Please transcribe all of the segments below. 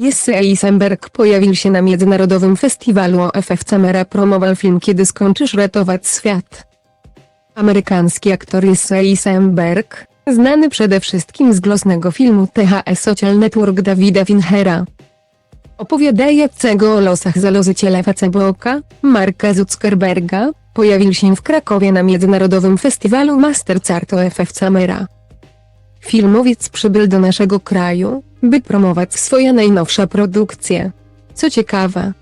Jesse Eisenberg pojawił się na Międzynarodowym Festiwalu OFF Camera promował film Kiedy skończysz ratować świat. Amerykański aktor Jesse Eisenberg, znany przede wszystkim z glosnego filmu THS Social Network Davida Finchera. Opowiadającego o losach założyciela Facebooka, Marka Zuckerberga, pojawił się w Krakowie na Międzynarodowym Festiwalu Mastercard OFF Camera. Filmowiec przybył do naszego kraju, by promować swoje najnowsze produkcje. Co ciekawe,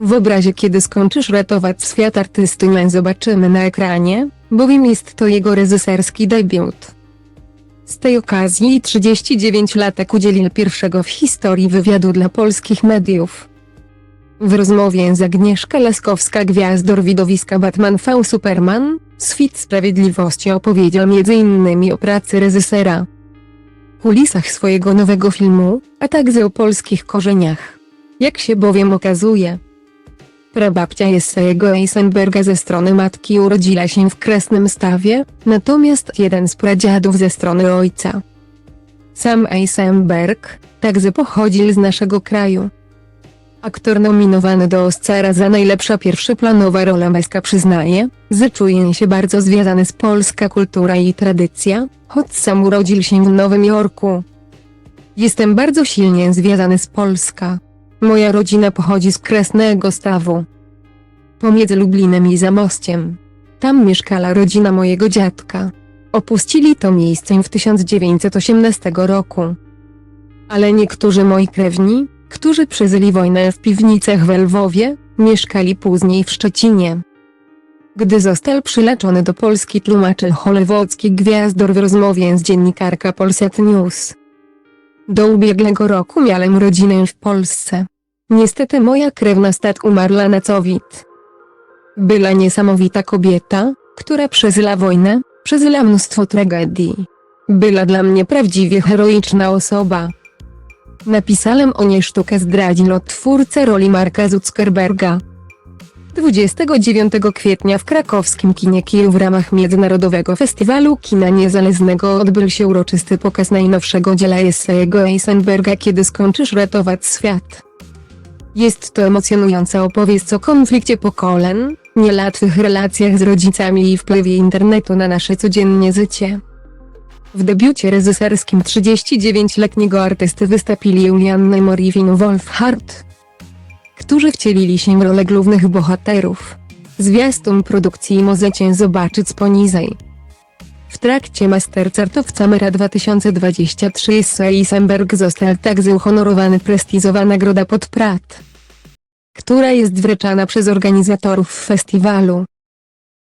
w obrazie Kiedy skończysz ratować świat artysty nie zobaczymy na ekranie, bowiem jest to jego reżyserski debiut. Z tej okazji 39-latek udzielił pierwszego w historii wywiadu dla polskich mediów. W rozmowie z Agnieszka Laskowska gwiazdor widowiska Batman v Superman, Swit Sprawiedliwości opowiedział m.in. o pracy reżysera, kulisach swojego nowego filmu, a także o polskich korzeniach. Jak się bowiem okazuje, prababcia Jesse'ego Eisenberga ze strony matki urodziła się w Kresnym Stawie, natomiast jeden z pradziadów ze strony ojca. Sam Eisenberg, także pochodził z naszego kraju. Aktor nominowany do Oscara za najlepsza pierwszoplanowa rola męska przyznaje, że czuje się bardzo związany z polska kultura i tradycja, choć sam urodził się w Nowym Jorku. Jestem bardzo silnie związany z Polska. Moja rodzina pochodzi z Kresnego Stawu. Pomiędzy Lublinem i Zamostiem. Tam mieszkała rodzina mojego dziadka. Opuścili to miejsce w 1918 roku. Ale niektórzy moi krewni, którzy przeżyli wojnę w piwnicach w Lwowie, mieszkali później w Szczecinie. Gdy został przyleczony do Polski tłumaczył hollywoodzki gwiazdor w rozmowie z dziennikarka Polsat News. Do ubiegłego roku miałem rodzinę w Polsce. Niestety moja krewna stat umarła na COVID. Była niesamowita kobieta, która przeżyła wojnę, przeżyła mnóstwo tragedii. Była dla mnie prawdziwie heroiczna osoba. Napisałem o niej sztukę zdradził twórcę roli Marka Zuckerberga. 29 kwietnia w krakowskim kinie Kijów w ramach Międzynarodowego Festiwalu Kina Niezależnego odbył się uroczysty pokaz najnowszego dzieła Jesse'ego Eisenberga Kiedy skończysz ratować świat. Jest to emocjonująca opowieść o konflikcie pokoleń, niełatwych relacjach z rodzicami i wpływie internetu na nasze codzienne życie. W debiucie reżyserskim 39-letniego artysty wystąpili Julianne Morivin Wolfhard, którzy wcielili się w rolę głównych bohaterów. Zwiastun produkcji możecie zobaczyć poniżej. W trakcie Mastercard Camera 2023 Jesse Eisenberg został także uhonorowany prestiżowa nagroda pod Prat, która jest wręczana przez organizatorów festiwalu.